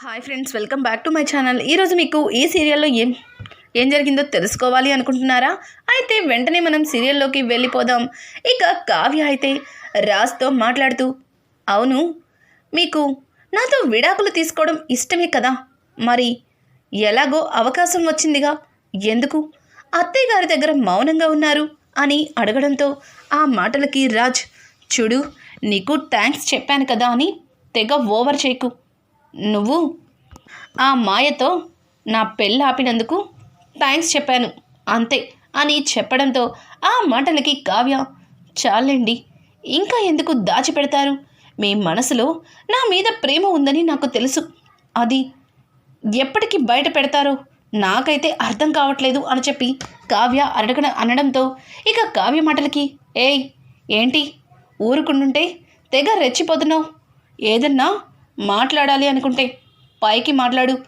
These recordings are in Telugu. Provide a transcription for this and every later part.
Hi friends welcome back to my channel ఈరోజు మీకు ఈ సీరియల్లో ఏం ఏం జరిగిందో తెలుసుకోవాలి అనుకుంటున్నారా? అయితే వెంటనే మనం సీరియల్లోకి వెళ్ళిపోదాం. ఇక కావ్య అయితే రాజ్తో మాట్లాడుతూ అవును మీకు నాతో విడాకులు తీసుకోవడం ఇష్టమే కదా? మరి ఎలాగో అవకాశం వచ్చిందిగా? ఎందుకు? అత్తయ్య గారి దగ్గర మౌనంగా ఉన్నారు? అని అడగడంతో ఆ మాటలకి రాజ్ చూడు నీకు థ్యాంక్స్ చెప్పాను కదా అని తెగ ఓవర్ చేయకు. నువ్వు ఆ మాయతో నా పెళ్ళి ఆపినందుకు థ్యాంక్స్ చెప్పాను. అంతే అని చెప్పడంతో ఆ మాటలకి కావ్య చాలండి. ఇంకా ఎందుకు దాచిపెడతారు? మీ మనసులో నా మీద ప్రేమ ఉందని నాకు తెలుసు. అది ఎప్పటికి బయట పెడతారో నాకైతే అర్థం కావట్లేదు అని చెప్పి కావ్య అడగడం అనడంతో ఇక కావ్య మాటలకి ఏయ్ ఏంటి? ఊరుకుంటుంటే తెగ రెచ్చిపోతున్నావు. ఏదన్నా మాట్లాడాలి అనుకుంటే పైకి మాట్లాడు.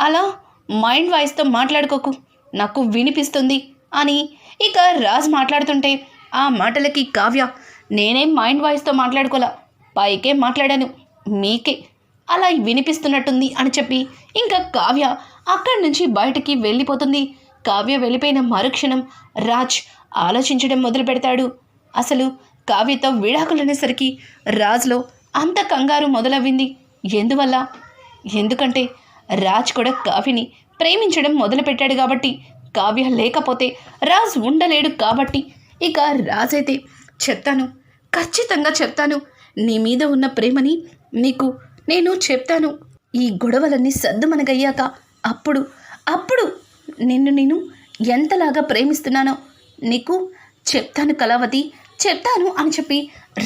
అలా మైండ్ వాయిస్తో మాట్లాడుకోకు. నాకు వినిపిస్తుంది అని ఇక రాజ్ మాట్లాడుతుంటే ఆ మాటలకి కావ్య నేనేం మైండ్ వాయిస్తో మాట్లాడుకోలా. పైకే మాట్లాడాను. మీకే. అలా వినిపిస్తున్నట్టుంది అని చెప్పి ఇంకా కావ్య అక్కడి నుంచి బయటికి వెళ్ళిపోతుంది. కావ్య వెళ్ళిపోయిన మరుక్షణం రాజ్ ఆలోచించడం మొదలు పెడతాడు. అసలు కావ్యతో విడాకులు అనేసరికి రాజ్లో అంత కంగారు మొదలవ్వింది. ఎందువల్ల? ఎందుకంటే రాజ్ కూడా కావ్యని ప్రేమించడం మొదలుపెట్టాడు కాబట్టి కావ్య లేకపోతే రాజ్ ఉండలేడు కాబట్టి ఇక రాజ్ అయితే చెప్తాను ఖచ్చితంగా చెప్తాను. నీ మీద ఉన్న ప్రేమని నీకు నేను చెప్తాను. ఈ గొడవలన్నీ సద్దుమనగయ్యాక అప్పుడు అప్పుడు నిన్ను నేను ఎంతలాగా ప్రేమిస్తున్నానో నీకు చెప్తాను కళావతి చెప్తాను అని చెప్పి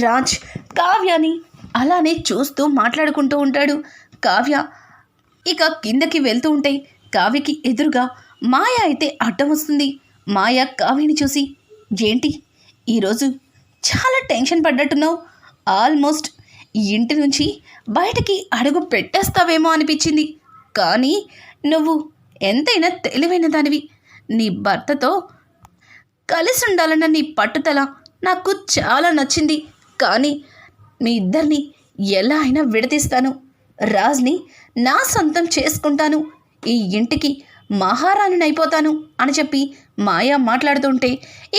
రాజ్ కావ్యాని అలానే చూస్తూ మాట్లాడుకుంటూ ఉంటాడు. కావ్య ఇక కిందకి వెళ్తూ ఉంటే కావ్యకి ఎదురుగా మాయ అయితే అడ్డం వస్తుంది. మాయ కావ్యని చూసి ఏంటి? ఈరోజు చాలా టెన్షన్ పడ్డట్టున్నావు. ఆల్మోస్ట్ ఇంటి నుంచి బయటకి అడుగు పెట్టేస్తావేమో అనిపించింది. కానీ నువ్వు ఎంతైనా తెలివైన దానివి. నీ భర్తతో కలిసి ఉండాలన్న నీ పట్టుదల నాకు చాలా నచ్చింది. కానీ మీ ఇద్దరిని ఎలా అయినా విడదీస్తాను. రాజ్ని నా సొంతం చేసుకుంటాను. ఈ ఇంటికి మహారాణిని అయిపోతాను అని చెప్పి మాయ మాట్లాడుతుంటే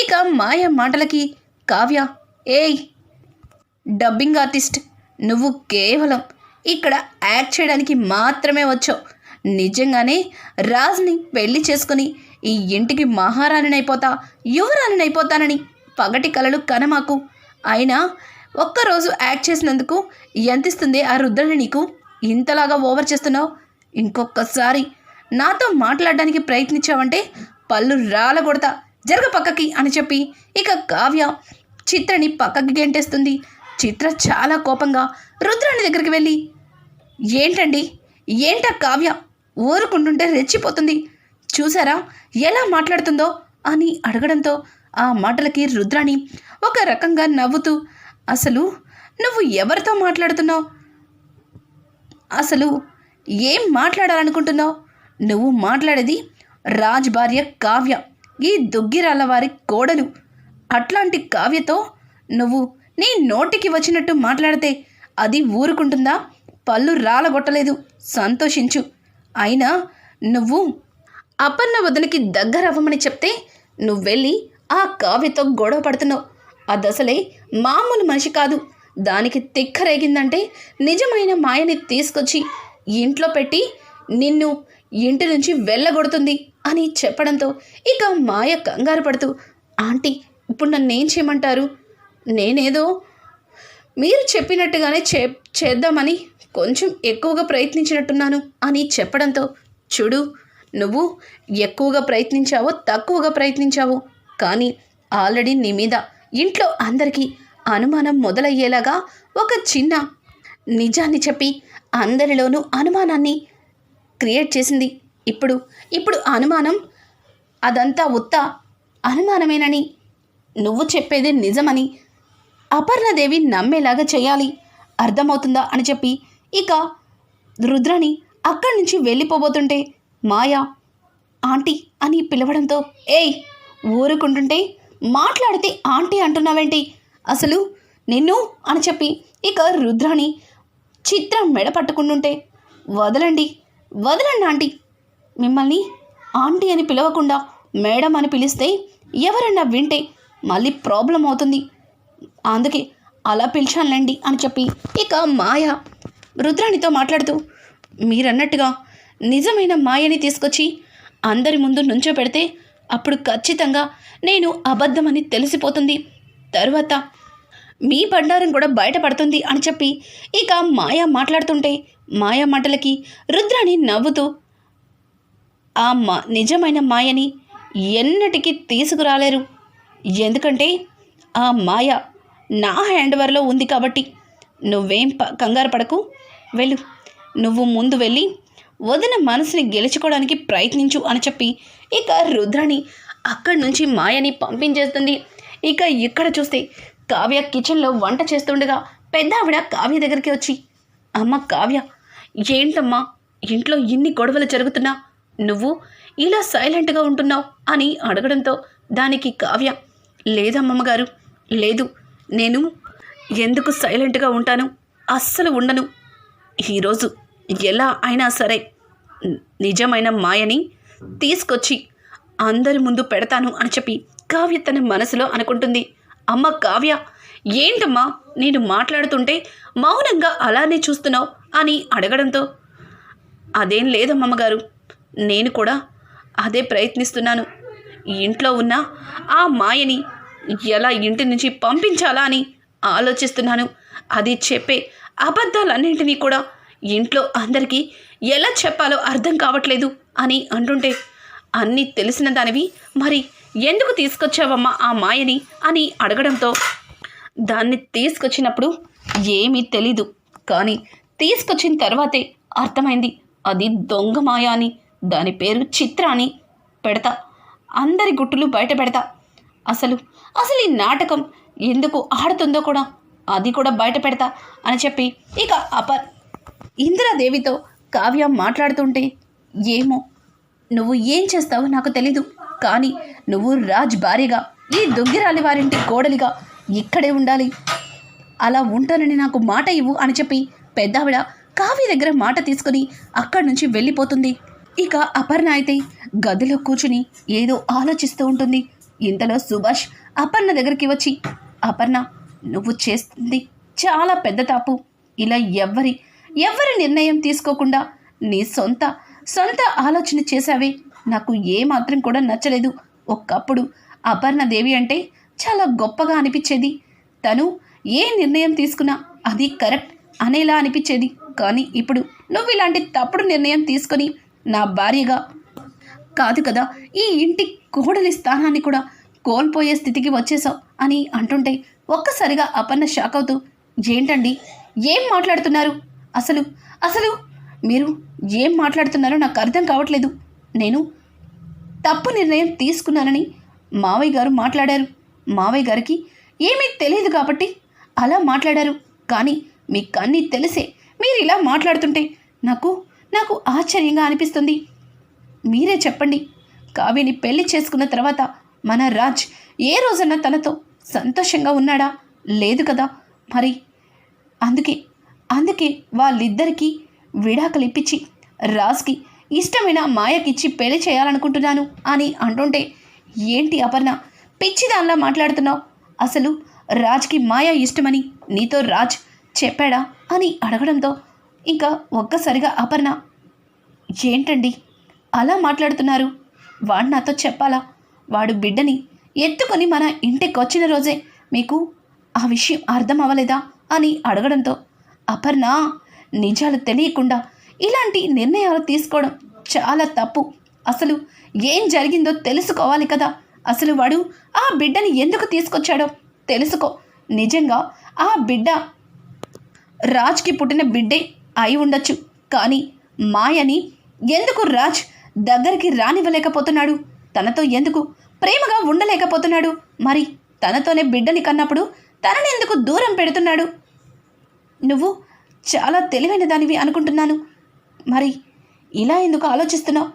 ఇక మాయా మాటలకి కావ్య ఏయ్ డబ్బింగ్ ఆర్టిస్ట్ నువ్వు కేవలం ఇక్కడ యాక్ట్ చేయడానికి మాత్రమే వచ్చావు. నిజంగానే రాజ్ని పెళ్ళి చేసుకుని ఈ ఇంటికి మహారాణిని అయిపోతా యువరాణిని అయిపోతానని పగటి కలలు కనమాకు. అయినా ఒక్కరోజు యాక్ట్ చేసినందుకు ఎంత ఇస్తుంది ఆ రుద్రని నీకు? ఇంతలాగా ఓవర్ చేస్తున్నావు? ఇంకొకసారి నాతో మాట్లాడడానికి ప్రయత్నించావంటే పళ్ళు రాలగొడతా. జరగ పక్కకి అని చెప్పి ఇక కావ్య చిత్రని పక్కకి గెంటేస్తుంది. చిత్ర చాలా కోపంగా రుద్రాని దగ్గరికి వెళ్ళి ఏంటండి? ఏంట కావ్య? ఊరుకుంటుంటే రెచ్చిపోతుంది. చూసారా? ఎలా మాట్లాడుతుందో? అని అడగడంతో ఆ మాటలకి రుద్రాణి ఒక రకంగా నవ్వుతూ అసలు నువ్వు ఎవరితో మాట్లాడుతున్నావు? అసలు ఏం మాట్లాడాలనుకుంటున్నావు? నువ్వు మాట్లాడేది రాజ్ భార్య కావ్య ఈ దుగ్గిరాల వారి కోడలు. అట్లాంటి కావ్యతో నువ్వు నీ నోటికి వచ్చినట్టు మాట్లాడితే అది ఊరుకుంటుందా? పళ్ళు రాలగొట్టలేదు సంతోషించు. అయినా నువ్వు అపన్న దగ్గర దగ్గరవ్వమని చెప్తే నువ్వు వెళ్ళి ఆ కావ్యతో గొడవ పడుతున్నావు. ఆ దశలే మామూలు మనిషి కాదు. దానికి తిక్కరేగిందంటే నిజమైన మాయని తీసుకొచ్చి ఇంట్లో పెట్టి నిన్ను ఇంటి నుంచి వెళ్ళగొడుతుంది అని చెప్పడంతో ఇక మాయ కంగారు పడుతూ ఆంటీ ఇప్పుడు నన్ను ఏం చేయమంటారు? నేనేదో మీరు చెప్పినట్టుగానే చే చేద్దామని కొంచెం ఎక్కువగా ప్రయత్నించినట్టున్నాను అని చెప్పడంతో చూడు నువ్వు ఎక్కువగా ప్రయత్నించావో తక్కువగా ప్రయత్నించావో కానీ ఆల్రెడీ నీ మీద ఇంట్లో అందరికీ అనుమానం మొదలయ్యేలాగా ఒక చిన్న నిజాన్ని చెప్పి అందరిలోనూ అనుమానాన్ని క్రియేట్ చేసింది. ఇప్పుడు ఇప్పుడు అనుమానం అదంతా ఉత్త అనుమానమేనని నువ్వు చెప్పేది నిజమని అపర్ణదేవి నమ్మేలాగా చేయాలి. అర్థమవుతుందా అని చెప్పి ఇక రుద్రని అక్కడి నుంచి వెళ్ళిపోబోతుంటే మాయా ఆంటీ అని పిలవడంతో ఏయ్ ఊరుకుంటుంటే మాట్లాడితే ఆంటీ అంటున్నావేంటి? అసలు నిన్ను అని చెప్పి ఇక రుద్రాని చిత్రం మెడ పట్టుకుంటుంటే వదలండి వదలండి ఆంటీ. మిమ్మల్ని ఆంటీ అని పిలవకుండా మేడం అని పిలిస్తే ఎవరన్నా వింటే మళ్ళీ ప్రాబ్లం అవుతుంది. అందుకే అలా పిలిచానులేండి అని చెప్పి ఇక మాయ రుద్రాణితో మాట్లాడుతూ మీరన్నట్టుగా నిజమైన మాయని తీసుకొచ్చి అందరి ముందు నుంచో పెడితే అప్పుడు ఖచ్చితంగా నేను అబద్ధమని తెలిసిపోతుంది. తరువాత మీ బండారం కూడా బయటపడుతుంది అని చెప్పి ఇక మాయ మాట్లాడుతుంటే మాయ మాటలకి రుద్రాణి నవ్వుతూ ఆ మా నిజమైన మాయని ఎన్నటికీ తీసుకురాలేరు. ఎందుకంటే ఆ మాయ నా హ్యాండ్ఓవర్లో ఉంది కాబట్టి. నువ్వేం ప కంగారు పడకు. వెళ్ళు. నువ్వు ముందు వెళ్ళి వదిన మనసుని గెలుచుకోవడానికి ప్రయత్నించు అని చెప్పి ఇక రుద్రని అక్కడి నుంచి మాయని పంపించేస్తుంది. ఇక ఇక్కడ చూస్తే కావ్య కిచెన్లో వంట చేస్తుండగా పెద్ద ఆవిడ కావ్య దగ్గరికి వచ్చి అమ్మ కావ్య ఏంటమ్మా ఇంట్లో ఇన్ని గొడవలు జరుగుతున్నా? నువ్వు ఇలా సైలెంట్గా ఉంటున్నావు? అని అడగడంతో దానికి కావ్య లేదమ్మమ్మ గారు లేదు. నేను ఎందుకు సైలెంట్గా ఉంటాను? అస్సలు ఉండను. ఈరోజు ఎలా అయినా సరే నిజమైన మాయని తీసుకొచ్చి అందరి ముందు పెడతాను అని చెప్పి కావ్య తన మనసులో అనుకుంటుంది. అమ్మ కావ్య ఏంటమ్మా నేను మాట్లాడుతుంటే మౌనంగా అలానే చూస్తున్నావు అని అడగడంతో అదేం లేదమ్మమ్మగారు నేను కూడా అదే ప్రయత్నిస్తున్నాను. ఇంట్లో ఉన్న ఆ మాయని ఎలా ఇంటి నుంచి పంపించాలా అని ఆలోచిస్తున్నాను. అది చెప్పే అబద్ధాలన్నింటినీ కూడా ఇంట్లో అందరికీ ఎలా చెప్పాలో అర్థం కావట్లేదు. అని అంటుంటే అన్నీ తెలిసిన దానివి? మరి ఎందుకు తీసుకొచ్చావమ్మా ఆ మాయని? అని అడగడంతో దాన్ని తీసుకొచ్చినప్పుడు ఏమీ తెలీదు కానీ తీసుకొచ్చిన తర్వాతే అర్థమైంది. అది దొంగ మాయ అని దాని పేరు చిత్ర అని పెడతా. అందరి గుట్టులు బయట పెడతా. అసలు అసలు ఈ నాటకం ఎందుకు ఆడుతుందో కూడా అది కూడా బయట పెడతా అని చెప్పి ఇక అపర్ ఇందిరాదేవితో కావ్య మాట్లాడుతుంటే ఏమో? నువ్వు ఏం చేస్తావో నాకు తెలీదు. కానీ నువ్వు రాజ్ భార్యగా ఈ దొంగిరాలి వారింటి కోడలిగా ఇక్కడే ఉండాలి. అలా ఉంటానని నాకు మాట ఇవ్వు అని చెప్పి పెద్దావిడ కావ్య దగ్గర మాట తీసుకుని అక్కడి నుంచి వెళ్ళిపోతుంది. ఇక అపర్ణ అయితే గదిలో కూర్చుని ఏదో ఆలోచిస్తూ ఉంటుంది. ఇంతలో సుభాష్ అపర్ణ దగ్గరికి వచ్చి అపర్ణ నువ్వు చేస్తుంది చాలా పెద్ద తప్పు. ఇలా ఎవ్వరి ఎవ్వరి నిర్ణయం తీసుకోకుండా నీ సొంత సొంత ఆలోచన చేశావే. నాకు ఏ మాత్రం కూడా నచ్చలేదు. ఒకప్పుడు అపర్ణ దేవి అంటే చాలా గొప్పగా అనిపించేది. తను ఏ నిర్ణయం తీసుకున్నా అది కరెక్ట్ అనేలా అనిపించేది. కానీ ఇప్పుడు నువ్వు ఇలాంటి తప్పుడు నిర్ణయం తీసుకొని నా భార్యగా కాదు కదా ఈ ఇంటి కోడలి స్థానాన్ని కూడా కోల్పోయే స్థితికి వచ్చేసావు అని అంటుంటే ఒక్కసారిగా అపర్ణ షాక్ అవుతూ ఏంటండి? ఏం మాట్లాడుతున్నారు? అసలు అసలు మీరు ఏం మాట్లాడుతున్నారో నాకు అర్థం కావట్లేదు. నేను తప్పు నిర్ణయం తీసుకున్నానని మావయ్య గారు మాట్లాడారు. మావయ్య గారికి ఏమీ తెలియదు కాబట్టి అలా మాట్లాడారు. కానీ మీకు అన్నీ తెలిసే మీరు ఇలా మాట్లాడుతుంటే నాకు నాకు ఆశ్చర్యంగా అనిపిస్తుంది. మీరే చెప్పండి. కావ్యని పెళ్ళి చేసుకున్న తర్వాత మన రాజ్ ఏ రోజన్నా తనతో సంతోషంగా ఉన్నాడా? లేదు కదా మరి. అందుకే అందుకే వాళ్ళిద్దరికీ విడాకులు ఇప్పించి రాజ్కి ఇష్టమైన మాయకిచ్చి పెళ్ళి చేయాలనుకుంటున్నాను అని అంటుంటే ఏంటి అపర్ణ పిచ్చిదానిలా మాట్లాడుతున్నావు? అసలు రాజ్కి మాయ ఇష్టమని నీతో రాజ్ చెప్పాడా? అని అడగడంతో ఇంకా ఒక్కసారిగా అపర్ణ ఏంటండి? అలా మాట్లాడుతున్నారు? వాడు నాతో చెప్పాలా? వాడు బిడ్డని ఎత్తుకొని మన ఇంటికి వచ్చిన రోజే మీకు ఆ విషయం అర్థం అవ్వలేదా? అని అడగడంతో అపర్ణ నిజాలు తెలియకుండా ఇలాంటి నిర్ణయాలు తీసుకోవడం చాలా తప్పు. అసలు ఏం జరిగిందో తెలుసుకోవాలి కదా. అసలు వాడు ఆ బిడ్డని ఎందుకు తీసుకొచ్చాడో తెలుసుకో. నిజంగా ఆ బిడ్డ రాజ్కి పుట్టిన బిడ్డే అయి ఉండొచ్చు. కానీ మాయని ఎందుకు రాజ్ దగ్గరికి రానివ్వలేకపోతున్నాడు? తనతో ఎందుకు ప్రేమగా ఉండలేకపోతున్నాడు? మరి తనతోనే బిడ్డని కన్నప్పుడు తనని ఎందుకు దూరం పెడుతున్నాడు? నువ్వు చాలా తెలివైన దానివి అనుకుంటున్నాను. మరి ఇలా ఎందుకు ఆలోచిస్తున్నావు?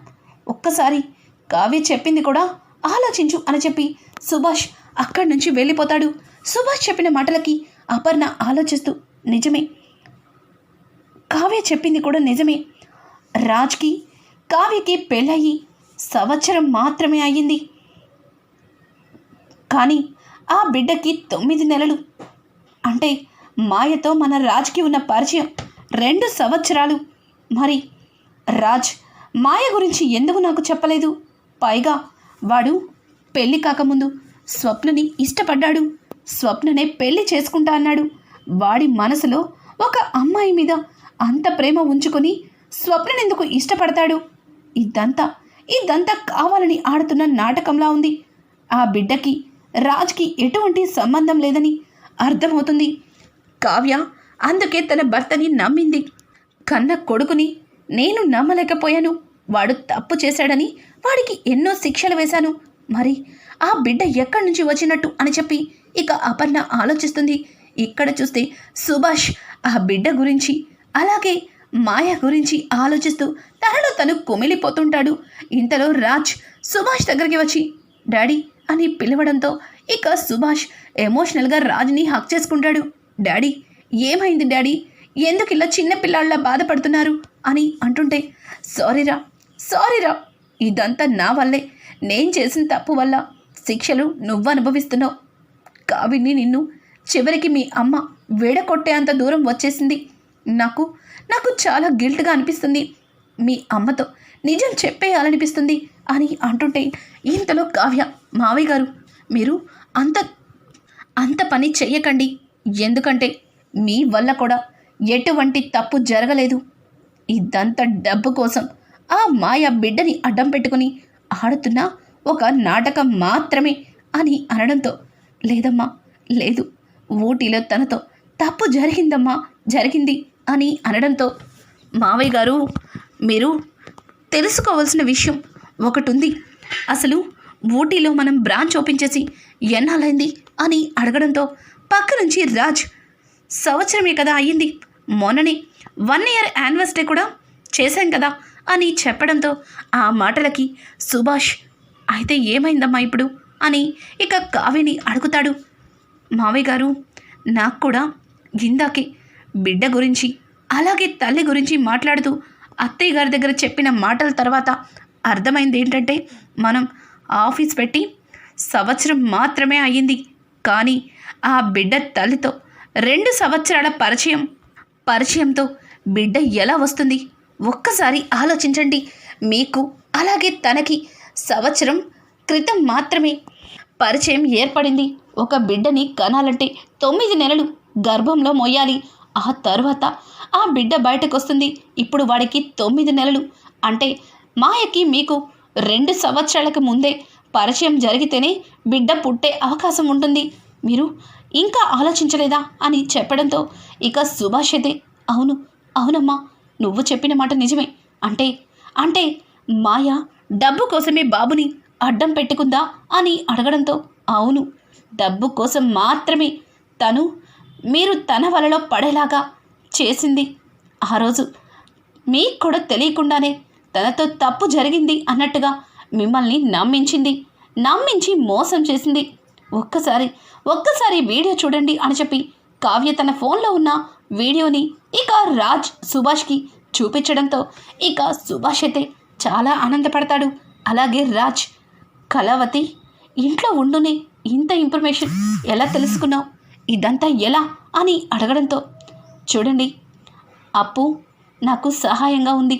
ఒక్కసారి కావ్య చెప్పింది కూడా ఆలోచించు అని చెప్పి సుభాష్ అక్కడి నుంచి వెళ్ళిపోతాడు. సుభాష్ చెప్పిన మాటలకి అపర్ణ ఆలోచిస్తూ నిజమే. కావ్య చెప్పింది కూడా నిజమే. రాజ్కి కావ్యకి పెళ్ళయి సంవత్సరం మాత్రమే అయ్యింది. కానీ ఆ బిడ్డకి తొమ్మిది నెలలు. అంటే మాయతో మన రాజ్కి ఉన్న పరిచయం. రెండు సంవత్సరాలు. మరి రాజ్ మాయ గురించి ఎందుకు నాకు చెప్పలేదు? పైగా వాడు పెళ్ళి కాకముందు స్వప్నని ఇష్టపడ్డాడు. స్వప్ననే పెళ్ళి చేసుకుంటా అన్నాడు. వాడి మనసులో ఒక అమ్మాయి మీద అంత ప్రేమ ఉంచుకొని స్వప్ననెందుకు ఇష్టపడతాడు? ఇదంతా ఇదంతా కావాలని ఆడుతున్న నాటకంలా ఉంది. ఆ బిడ్డకి రాజ్కి ఎటువంటి సంబంధం లేదని అర్థమవుతుంది. కావ్య అందుకే తన భర్తని నమ్మింది. కన్న కొడుకుని నేను నమ్మలేకపోయాను. వాడు తప్పు చేశాడని వాడికి ఎన్నో శిక్షలు వేశాను. మరి ఆ బిడ్డ ఎక్కడి నుంచి వచ్చినట్టు అని చెప్పి ఇక అపర్ణ ఆలోచిస్తుంది. ఇక్కడ చూస్తే సుభాష్ ఆ బిడ్డ గురించి అలాగే మాయ గురించి ఆలోచిస్తూ తనలో తను కుమిలిపోతుంటాడు. ఇంతలో రాజ్ సుభాష్ దగ్గరికి వచ్చి డాడీ అని పిలవడంతో ఇక సుభాష్ ఎమోషనల్గా రాజ్ని హక్ చేసుకుంటాడు. డాడీ ఏమైంది డాడీ? ఎందుకు ఇలా చిన్న పిల్లాళ్ళ బాధపడుతున్నారు? అని అంటుంటే సారీరా సారీరా ఇదంతా నా వల్లే. నేను చేసిన తప్పు వల్ల శిక్షలు నువ్వు అనుభవిస్తున్నావు కావిని నిన్ను చివరికి మీ అమ్మ వేడకొట్టేంత దూరం వచ్చేసింది. నాకు నాకు చాలా గిల్ట్గా అనిపిస్తుంది. మీ అమ్మతో నిజం చెప్పేయాలనిపిస్తుంది అని అంటుంటే ఇంతలో కావ్య మావయ్య గారు మీరు అంత అంత పని చెయ్యకండి. ఎందుకంటే మీ వల్ల కూడా ఎటువంటి తప్పు జరగలేదు. ఇదంతా డబ్బు కోసం ఆ మాయ బిడ్డని అడ్డం పెట్టుకుని ఆడుతున్న ఒక నాటకం మాత్రమే అని అనడంతో లేదమ్మా లేదు ఊటీలో తనతో తప్పు జరిగిందమ్మా జరిగింది అని అనడంతో మావయ్య గారు మీరు తెలుసుకోవాల్సిన విషయం ఒకటి ఉంది అసలు ఊటీలో మనం బ్రాంచ్ ఓపెన్ చేసి ఎన్నాలైంది అని అడగడంతో పక్క నుంచి రాజ్ సంవత్సరమే కదా అయ్యింది. మొన్ననే వన్ ఇయర్ యానివర్సరీ కూడా చేశాం కదా అని చెప్పడంతో ఆ మాటలకి సుభాష్ అయితే ఏమైందమ్మా ఇప్పుడు? అని ఇక కావ్యని అడుగుతాడు. మావయ్య గారు నాకు కూడా ఇందాకే బిడ్డ గురించి అలాగే తల్లి గురించి మాట్లాడుతూ అత్తయ్య గారి దగ్గర చెప్పిన మాటల తర్వాత అర్థమైంది ఏంటంటే మనం ఆఫీస్ పెట్టి సంవత్సరం మాత్రమే అయ్యింది. కానీ ఆ బిడ్డ తల్లితో రెండు సంవత్సరాల పరిచయం. పరిచయంతో బిడ్డ ఎలా వస్తుంది? ఒక్కసారి ఆలోచించండి. మీకు అలాగే తనకి సంవత్సరం క్రితం మాత్రమే పరిచయం ఏర్పడింది. ఒక బిడ్డని కనాలంటే తొమ్మిది నెలలు గర్భంలో మొయ్యాలి ఆ తర్వాత ఆ బిడ్డ బయటకు వస్తుంది ఇప్పుడు వాడికి తొమ్మిది నెలలు. అంటే మాయకి మీకు రెండు సంవత్సరాలకు ముందే పరిచయం జరిగితేనే బిడ్డ పుట్టే అవకాశం ఉంటుంది. మీరు ఇంకా ఆలోచించలేదా? అని చెప్పడంతో ఇక సుభాష్ అయితే అవును అవునమ్మా నువ్వు చెప్పిన మాట నిజమే. అంటే అంటే మాయ డబ్బు కోసమే బాబుని అడ్డం పెట్టుకుందా అని అడగడంతో అవును డబ్బు కోసం మాత్రమే తను మీరు తన వలలో పడేలాగా చేసింది. ఆ రోజు మీకు కూడా తెలియకుండానే తనతో తప్పు జరిగింది అన్నట్టుగా మిమ్మల్ని నమ్మించింది. నమ్మించి మోసం చేసింది. ఒక్కసారి ఒక్కసారి వీడియో చూడండి అని చెప్పి కావ్య తన ఫోన్లో ఉన్న వీడియోని ఇక రాజ్ సుభాష్కి చూపించడంతో ఇక సుభాష్ అయితే చాలా ఆనందపడతాడు. అలాగే రాజ్ కళావతి ఇంట్లో ఉండునే ఇంత ఇన్ఫర్మేషన్ ఎలా తెలుసుకున్నావు? ఇదంతా ఎలా అని అడగడంతో చూడండి అప్పు నాకు సహాయంగా ఉంది.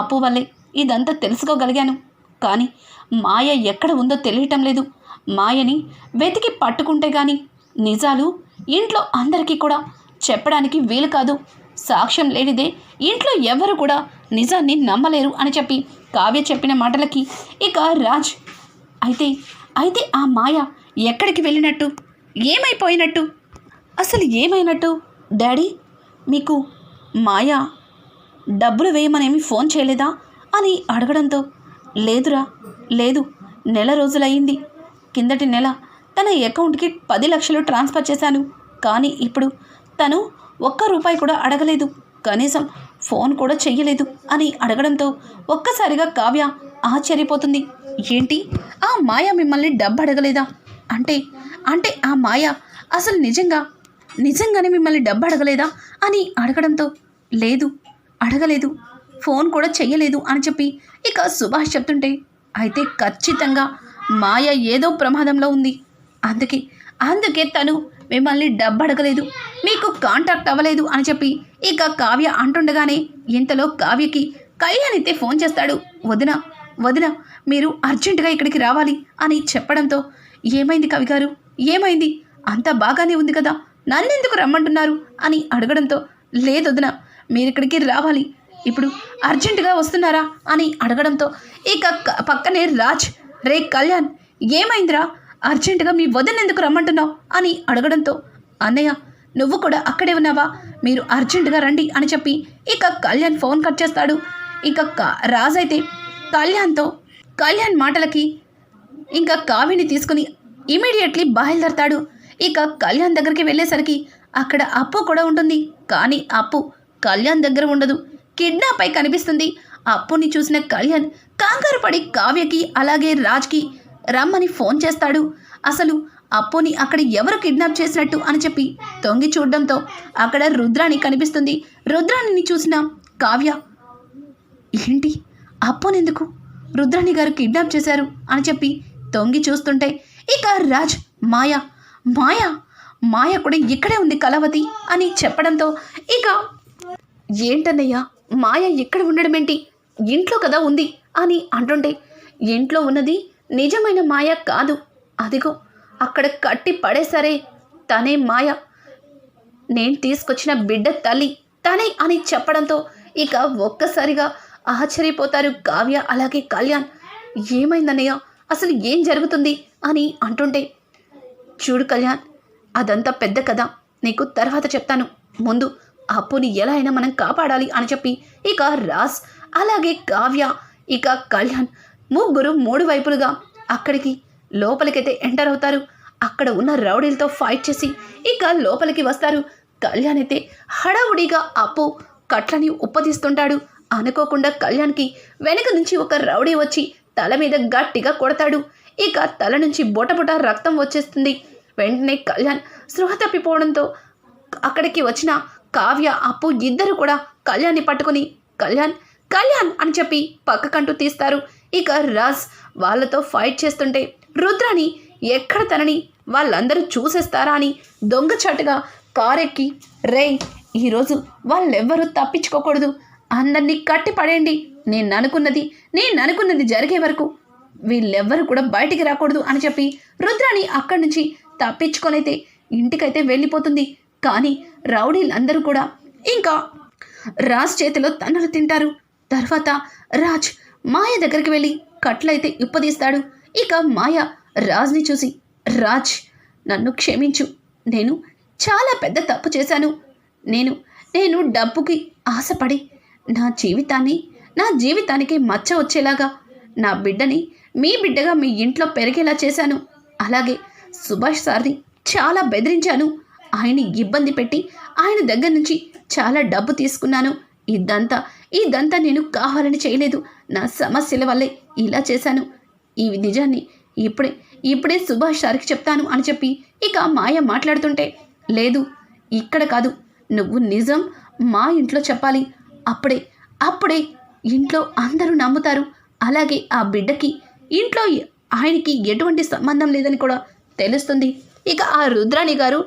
అప్పు వల్లే ఇదంతా తెలుసుకోగలిగాను. కానీ మాయ ఎక్కడ ఉందో తెలియటం లేదు. మాయని వెతికి పట్టుకుంటే గాని నిజాలు ఇంట్లో అందరికీ కూడా చెప్పడానికి వీలు కాదు. సాక్ష్యం లేనిదే ఇంట్లో ఎవరు కూడా నిజాన్ని నమ్మలేరు అని చెప్పి కావ్య చెప్పిన మాటలకి ఇక రాజ్ అయితే అయితే ఆ మాయ ఎక్కడికి వెళ్ళినట్టు? ఏమైపోయినట్టు? అసలు ఏమైనట్టు? డాడీ మీకు మాయ డబ్బులు వేయమనేమి ఫోన్ చేయలేదా? అని అడగడంతో లేదురా లేదు. నెల రోజులయ్యింది. కిందటి నెల తన అకౌంట్కి పది లక్షలు ట్రాన్స్ఫర్ చేశాను. కానీ ఇప్పుడు తను ఒక్క రూపాయి కూడా అడగలేదు. కనీసం ఫోన్ కూడా చెయ్యలేదు అని అడగడంతో ఒక్కసారిగా కావ్య ఆశ్చర్యపోతుంది. ఏంటి? ఆ మాయ మిమ్మల్ని డబ్బు అడగలేదా? అంటే అంటే ఆ మాయ అసలు నిజంగా నిజంగానే మిమ్మల్ని డబ్బు అడగలేదా అని అడగడంతో లేదు అడగలేదు. ఫోన్ కూడా చెయ్యలేదు అని చెప్పి ఇక సుభాష్ చెప్తుంటే అయితే ఖచ్చితంగా మాయ ఏదో ప్రమాదంలో ఉంది. అందుకే అందుకే తను మిమ్మల్ని డబ్బు అడగలేదు మీకు కాంటాక్ట్ అవ్వలేదు అని చెప్పి ఇక కావ్య అంటుండగానే ఇంతలో కావ్యకి కళ్యాణ్ అయితే ఫోన్ చేస్తాడు. వదిన వదిన మీరు అర్జెంటుగా ఇక్కడికి రావాలి అని చెప్పడంతో ఏమైంది కవి గారు? ఏమైంది? అంతా బాగానే ఉంది కదా నన్నెందుకు రమ్మంటున్నారు? అని అడగడంతో లేదు వదిన మీరు ఇక్కడికి రావాలి. ఇప్పుడు అర్జెంటుగా వస్తున్నారా అని అడగడంతో ఇక పక్కనే రాజ్ రే కళ్యాణ్ ఏమైందిరా? అర్జెంటుగా మీ వదిన ఎందుకు రమ్మంటున్నావు? అని అడగడంతో అన్నయ్య నువ్వు కూడా అక్కడే ఉన్నావా? మీరు అర్జెంటుగా రండి అని చెప్పి ఇక కళ్యాణ్ ఫోన్ కట్ చేస్తాడు. ఇక రాజ్ అయితే కళ్యాణ్తో కళ్యాణ్ మాటలకి ఇంకా కావిని తీసుకుని ఇమీడియట్లీ బయలుదేరతాడు. ఇక కళ్యాణ్ దగ్గరికి వెళ్ళేసరికి అక్కడ అప్పు కూడా ఉంటుంది. కానీ అప్పు కళ్యాణ్ దగ్గర ఉండదు. కిడ్నాప్ అయి కనిపిస్తుంది. అప్పుని చూసిన కళ్యాణ్ కంగారు పడి కావ్యకి అలాగే రాజ్కి రమ్మని ఫోన్ చేస్తాడు. అసలు అప్పుని అక్కడ ఎవరు కిడ్నాప్ చేసినట్టు అని చెప్పి తొంగి చూడడంతో అక్కడ రుద్రాణి కనిపిస్తుంది. రుద్రాణిని చూసిన కావ్య ఏంటి? అప్పునెందుకు? రుద్రాణి గారు కిడ్నాప్ చేశారు అని చెప్పి తొంగి చూస్తుంటే ఇక రాజ్ మాయ మాయ మాయ కూడా ఇక్కడే ఉంది కలవతి అని చెప్పడంతో ఇక ఏంటన్నయ్యా? మాయ ఇక్కడ ఉండడం ఏంటి ఇంట్లో కదా ఉంది అని అంటుంటే ఇంట్లో ఉన్నది నిజమైన మాయ కాదు. అదిగో అక్కడ కట్టి పడేసరే తనే మాయ. నేను తీసుకొచ్చిన బిడ్డ తల్లి తనే అని చెప్పడంతో ఇక ఒక్కసారిగా ఆశ్చర్యపోతారు కావ్య అలాగే కళ్యాణ్. ఏమైందన్నయ్య? అసలు ఏం జరుగుతుంది? అని అంటుంటే చూడు కళ్యాణ్ అదంతా పెద్ద కథ. నీకు తర్వాత చెప్తాను. ముందు అప్పుని ఎలా అయినా మనం కాపాడాలి అని చెప్పి ఇక రాస్ అలాగే కావ్య ఇక కళ్యాణ్ ముగ్గురు మూడు వైపులుగా అక్కడికి లోపలికైతే ఎంటర్ అవుతారు. అక్కడ ఉన్న రౌడీలతో ఫైట్ చేసి ఇక లోపలికి వస్తారు. కళ్యాణ్ అయితే హడావుడిగా అప్పు కట్లని ఉప్పదీస్తుంటాడు. అనుకోకుండా కళ్యాణ్కి వెనక నుంచి ఒక రౌడీ వచ్చి తల మీద గట్టిగా కొడతాడు. ఇక తల నుంచి బొటబొట రక్తం వచ్చేస్తుంది. వెంటనే కళ్యాణ్ స్పృహ తప్పిపోవడంతో అక్కడికి వచ్చిన కావ్య అప్పు ఇద్దరు కూడా కళ్యాణ్ని పట్టుకుని కళ్యాణ్ కళ్యాణ్ అని చెప్పి పక్కకంటూ తీస్తారు. ఇక రాజ్ వాళ్ళతో ఫైట్ చేస్తుంటే రుద్రాని ఎక్కడ తనని వాళ్ళందరూ చూసేస్తారా అని దొంగచాటుగా కారెక్కి రే ఈరోజు వాళ్ళెవ్వరూ తప్పించుకోకూడదు. అందరినీ కట్టి పడేయండి. నేను అనుకున్నది నేను అనుకున్నది జరిగే వరకు వీళ్ళెవ్వరు కూడా బయటికి రాకూడదు అని చెప్పి రుద్రాని అక్కడి నుంచి తప్పించుకొనైతే ఇంటికైతే వెళ్ళిపోతుంది. కానీ రౌడీలందరూ కూడా ఇంకా రాజ్ చేతిలో తన్నులు తింటారు. తర్వాత రాజ్ మాయ దగ్గరికి వెళ్ళి కట్లయితే ఇప్పదీస్తాడు. ఇక మాయ రాజ్ని చూసి రాజ్ నన్ను క్షమించు. నేను చాలా పెద్ద తప్పు చేశాను. నేను నేను డబ్బుకి ఆశపడి నా జీవితాన్ని నా జీవితానికి మచ్చ వచ్చేలాగా నా బిడ్డని మీ బిడ్డగా మీ ఇంట్లో పెరిగేలా చేశాను. అలాగే సుభాష్ సార్ని చాలా బెదిరించాను. ఆయన్ని ఇబ్బంది పెట్టి ఆయన దగ్గర నుంచి చాలా డబ్బు తీసుకున్నాను. ఇదంతా ఇదంతా నేను కావాలని చేయలేదు. నా సమస్యల వల్లే ఇలా చేశాను. ఈ నిజాన్ని ఇప్పుడే ఇప్పుడే సుభాష్ సార్కి చెప్తాను అని చెప్పి ఇక మాయ మాట్లాడుతుంటే లేదు ఇక్కడ కాదు. నువ్వు నిజం మా ఇంట్లో చెప్పాలి. అప్పుడే అప్పుడే ఇంట్లో అందరూ నమ్ముతారు. అలాగే ఆ బిడ్డకి ఇంట్లో ఆయనకి ఎటువంటి సంబంధం లేదని కూడా తెలుస్తుంది. ఇక ఆ రుద్రాణి గారు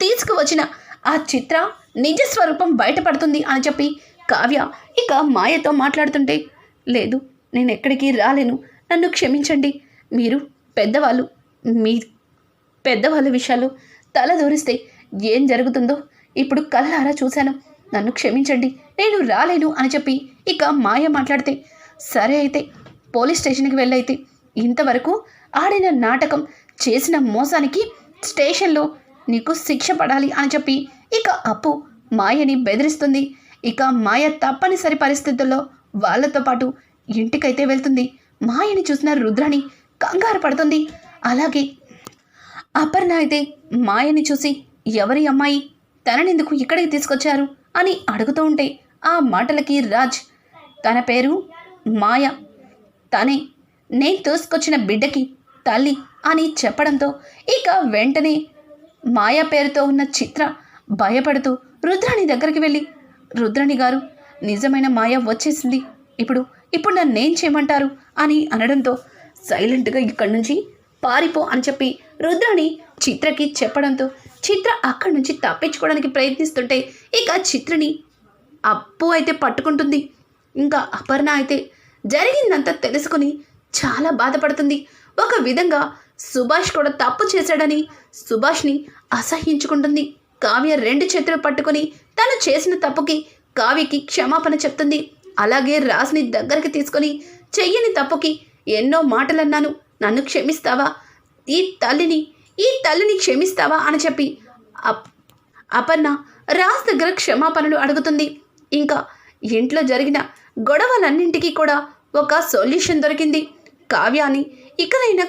తీసుకువచ్చిన ఆ చిత్ర నిజ స్వరూపం బయటపడుతుంది అని చెప్పి కావ్య ఇక మాయతో మాట్లాడుతుంటే లేదు నేను ఎక్కడికి రాలేను. నన్ను క్షమించండి. మీరు పెద్దవాళ్ళు మీ పెద్దవాళ్ళ విషయాలు తల దూరిస్తే ఏం జరుగుతుందో ఇప్పుడు కళ్ళారా చూశాను. నన్ను క్షమించండి. నేను రాలేను అని చెప్పి ఇక మాయ మాట్లాడితే సరే అయితే పోలీస్ స్టేషన్కి వెళ్ళైతే ఇంతవరకు ఆడిన నాటకం చేసిన మోసానికి స్టేషన్లో నీకు శిక్ష పడాలి అని చెప్పి ఇక అప్పు మాయని బెదిరిస్తుంది. ఇక మాయ తప్పనిసరి పరిస్థితుల్లో వాళ్ళతో పాటు ఇంటికైతే వెళ్తుంది. మాయని చూసిన రుద్రని కంగారు పడుతుంది. అలాగే అపర్ణ అయితే మాయని చూసి ఎవరి అమ్మాయి? తననెందుకు ఇక్కడికి తీసుకొచ్చారు? అని అడుగుతూ ఉంటే ఆ మాటలకి రాజ్ తన పేరు మాయ. తనే నేను తీసుకొచ్చిన బిడ్డకి తల్లి అని చెప్పడంతో ఇక వెంటనే మాయా పేరుతో ఉన్న చిత్ర భయపడుతూ రుద్రాణి దగ్గరికి వెళ్ళి రుద్రాణి గారు నిజమైన మాయ వచ్చేసింది. ఇప్పుడు ఇప్పుడు నన్ను ఏం చేయమంటారు? అని అనడంతో సైలెంట్గా ఇక్కడి నుంచి పారిపో అని చెప్పి రుద్రాణి చిత్రకి చెప్పడంతో చిత్ర అక్కడి నుంచి తప్పించుకోవడానికి ప్రయత్నిస్తుంటే ఇక చిత్రని అప్పు అయితే పట్టుకుంటుంది. ఇంకా అపర్ణ అయితే జరిగిందంతా తెలుసుకుని చాలా బాధపడుతుంది. ఒక విధంగా సుభాష్ కూడా తప్పు చేశాడని సుభాష్ని అసహ్యించుకుంటుంది. కావ్య రెండు చేతులు పట్టుకొని తను చేసిన తప్పుకి కావ్యకి క్షమాపణ చెప్తుంది. అలాగే రాజ్ని దగ్గరికి తీసుకొని చెయ్యని తప్పుకి ఎన్నో మాటలన్నాను. నన్ను క్షమిస్తావా? ఈ తల్లిని ఈ తల్లిని క్షమిస్తావా అని చెప్పి అప్ అపర్ణ రాజ్ దగ్గర క్షమాపణలు అడుగుతుంది. ఇంకా ఇంట్లో జరిగిన గొడవలన్నింటికీ కూడా ఒక సొల్యూషన్ దొరికింది. కావ్యాన్ని ఇకనైనా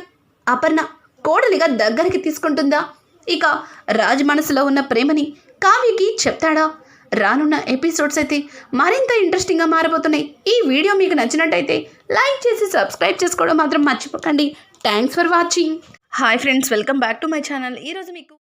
అపర్ణ కోడలిగా దగ్గరికి తీసుకుంటుందా? ఇక రాజ్ మనసులో ఉన్న ప్రేమని కావ్యకి చెప్తాడా? రానున్న ఎపిసోడ్స్ అయితే మరింత ఇంట్రెస్టింగ్గా మారిపోతున్నాయి ఈ వీడియో మీకు నచ్చినట్టయితే లైక్ చేసి సబ్స్క్రైబ్ చేసుకోవడం మాత్రం మర్చిపోకండి. Thanks for watching. Hi friends welcome back to my channel. ఈరోజు మీకు